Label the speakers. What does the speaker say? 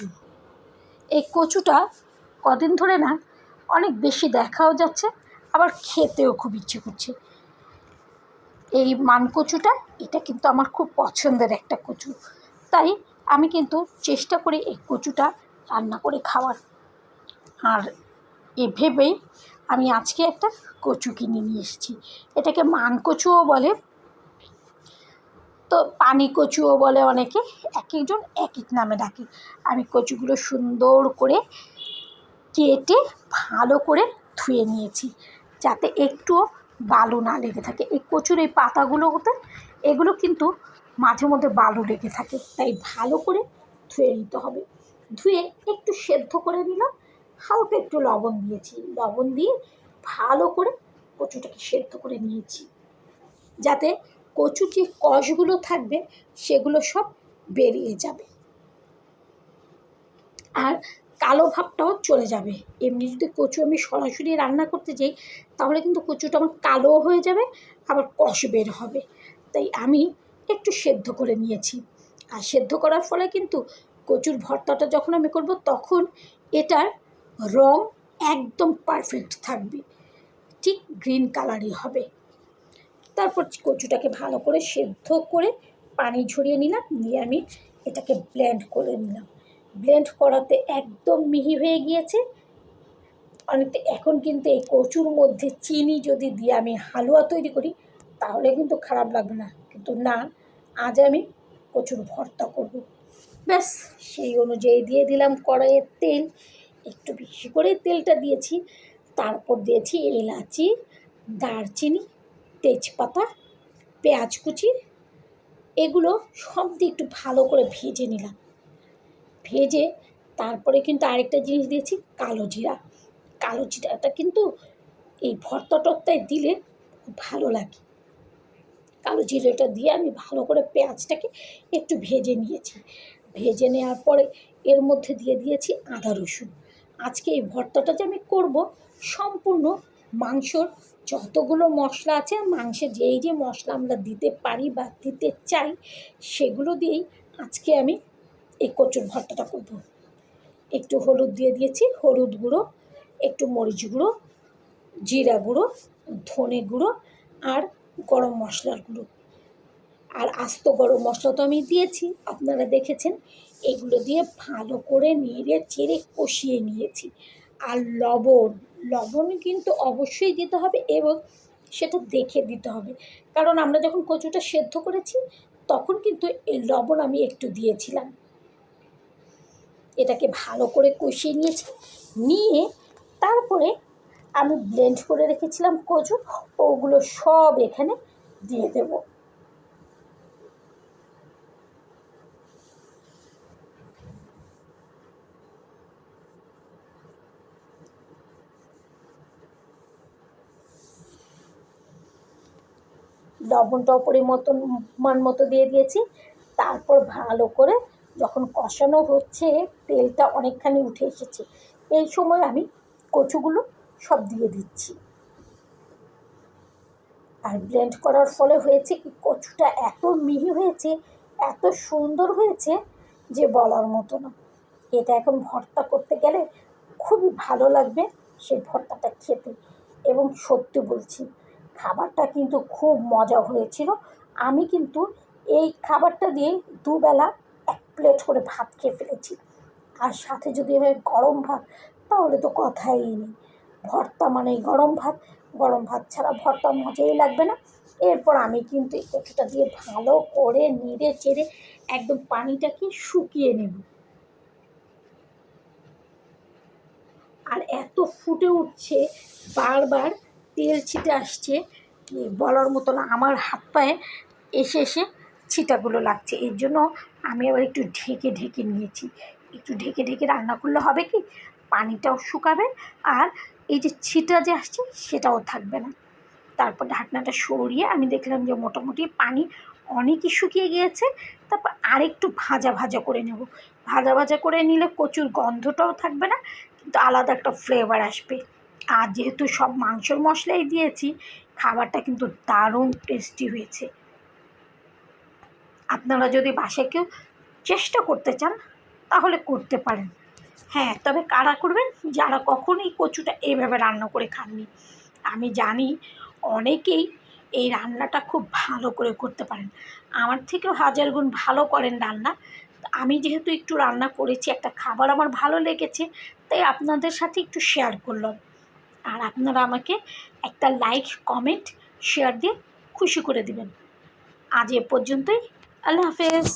Speaker 1: কচু। এই কচুটা কদিন ধরে না অনেক বেশি দেখাও যাচ্ছে, আবার খেতেও খুব ইচ্ছে করছে। এই মান কচুটা, এটা কিন্তু আমার খুব পছন্দের একটা কচু। তাই আমি কিন্তু চেষ্টা করি এই কচুটা রান্না করে খাওয়ার। আর এ ভেবেই আমি আজকে একটা কচু কিনে নিয়ে এসেছি। এটাকে মান কচুও বলে। তো পানি কচুও বলে অনেকে এক একজন এক এক নামে ডাকে। আমি কচুগুলো সুন্দর করে কেটে ভালো করে ধুয়ে নিয়েছি, যাতে একটুও বালু না লেগে থাকে। এই কচুর এই পাতাগুলো হতে, এগুলো কিন্তু মাঝে মধ্যে বালু লেগে থাকে, তাই ভালো করে ধুয়ে নিতে হবে। ধুয়ে একটু সেদ্ধ করে নিলাম, হালকা একটু লবণ দিয়েছি। লবণ দিয়ে ভালো করে কচুটাকে সেদ্ধ করে নিয়েছি, যাতে কচুর যে কষগুলো থাকবে, সেগুলো সব বেরিয়ে যাবে। আর কালো ভাবটাও চলে যাবে। এমনি যদি কচু আমি সরাসরি রান্না করতে যাই, তাহলে কিন্তু কচুটা আমার কালো হয়ে যাবে, আবার কষ বের হবে। তাই আমি একটু সেদ্ধ করে নিয়েছি। আর সেদ্ধ করার ফলে কিন্তু কচুর ভর্তাটা যখন আমি করব, তখন এটার রং একদম পারফেক্ট থাকবে। ঠিক গ্রিন কালারই হবে। তারপর কচুটাকে ভালো করে সেদ্ধ করে পানি ঝরিয়ে নিলাম। নিয়ে আমি এটাকে ব্লেন্ড করে নিলাম। ব্লেন্ড করাতে একদম মিহি হয়ে গিয়েছে। অনেকটা এখন কিন্তু এই কচুর মধ্যে চিনি যদি দিয়ে আমি হালুয়া তৈরি করি, তাহলে কিন্তু খারাপ লাগবে না। কিন্তু না, আজ আমি কচুর ভর্তা করব। ব্যাস, সেই অনুযায়ী দিয়ে দিলাম কড়াইয়ের তেল। একটু বেশি করে তেলটা দিয়েছি। তারপর দিয়েছি এলাচি, দারচিনি তেজপাতা, পেঁয়াজ কুচি, এগুলো সব দিয়ে একটু ভালো করে ভেজে নিলাম। ভেজে তারপরে কিন্তু আরেকটা জিনিস দিয়েছি, কালো জিরা। কালো জিরাটা কিন্তু এই ভর্তা টর্তায় দিলে খুব ভালো লাগে। কালো জিরাটা দিয়ে আমি ভালো করে পেঁয়াজটাকে একটু ভেজে নিয়েছি। ভেজে নেওয়ার পরে এর মধ্যে দিয়ে দিয়েছি আদা রসুন। আজকে এই ভর্তাটা যে আমি করব, সম্পূর্ণ মাংসর যতগুলো মশলা আছে মাংসে যেই যে মশলা আমরা দিতে পারি বা দিতে চাই, সেগুলো দিয়েই আজকে আমি এই কচুর ভর্তাটা করব। একটু হলুদ দিয়ে দিয়েছি, হলুদ গুঁড়ো, একটু মরিচ গুঁড়ো, জিরা গুঁড়ো, ধনে গুঁড়ো আর গরম মশলার গুঁড়ো। আর আস্ত গরম মশলা তো আমি দিয়েছি, আপনারা দেখেছেন, এগুলো দিয়ে ভালো করে নেড়ে চেড়ে কষিয়ে নিয়েছি। আর লবণ লবণ কিন্তু অবশ্যই দিতে হবে এবং সেটা দেখে দিতে হবে। কারণ আমরা যখন কচুটা সেদ্ধ করেছি, তখন কিন্তু এই লবণ আমি একটু দিয়েছিলাম। এটাকে ভালো করে কষিয়ে নিয়েছি, নিয়ে তারপরে আমি ব্লেন্ড করে রেখেছিলাম কচু, ওগুলো সব এখানে দিয়ে দেবো। লবণটাও পরিমতন মান মতো দিয়ে দিয়েছি। তারপর ভালো করে যখন কষানো হচ্ছে, তেলটা অনেকখানি উঠে এসেছে। এই সময় আমি কচুগুলো সব দিয়ে দিচ্ছি। আর ব্লেন্ড করার ফলে হয়েছে কি, কচুটা এত মিহি হয়েছে, এত সুন্দর হয়েছে যে বলার মতো না। এটা এখন ভর্তা করতে গেলে খুবই ভালো লাগবে সেই ভর্তাটা খেতে। এবং সত্যি বলছি খাবারটা কিন্তু খুব মজা হয়েছিল। আমি কিন্তু এই খাবারটা দিয়ে দুবেলা এক প্লেট করে ভাত খেয়ে ফেলেছি। আর সাথে যদি হয় গরম ভাত, তাহলে তো কথাই নেই। ভর্তা মানে গরম ভাত। গরম ভাত ছাড়া ভর্তা মজাই লাগবে না। এরপর আমি কিন্তু কচুটা দিয়ে ভালো করে নেড়ে চেড়ে একদম পানিটাকে শুকিয়ে নেব। আর এত ফুটে উঠছে, বারবার তেল ছিটে আসছে বলার মতো না, আমার হাত পায়ে এসে এসে ছিটাগুলো লাগছে। এর জন্য আমি আবার একটু ঢেকে ঢেকে নিয়েছি। একটু ঢেকে ঢেকে রান্না করলে হবে কি? পানিটাও শুকাবে আর এই যে ছিটা যে আসছে সেটাও থাকবে না। তারপর ঢাকনাটা সরিয়ে আমি দেখলাম যে মোটামুটি পানি অনেকই শুকিয়ে গিয়েছে। তারপর আরেকটু ভাজা ভাজা করে নেব। ভাজা ভাজা করে নিলে কচুর গন্ধটাও থাকবে না, কিন্তু আলাদা একটা ফ্লেভার আসবে। আর যেহেতু সব মাংসর মশলাই দিয়েছি খাবারটা কিন্তু দারুণ টেস্টি হয়েছে। আপনারা যদি বাসায় কেউ চেষ্টা করতে চান, তাহলে করতে পারেন। হ্যাঁ তবে কারা করবেন? যারা কখনোই কচুটা এভাবে রান্না করে খাননি। আমি জানি অনেকেই এই রান্নাটা খুব ভালো করে করতে পারেন। আমার থেকেও হাজার গুণ ভালো করেন রান্না। আমি যেহেতু একটু রান্না করেছি, একটা খাবার আমার ভালো লেগেছে, তাই আপনাদের সাথে একটু শেয়ার করলাম। আর আপনারা আমাকে একটা লাইক কমেন্ট শেয়ার দিয়ে খুশি করে দিবেন। আজ এ পর্যন্তই। আল্লাহ হাফেজ।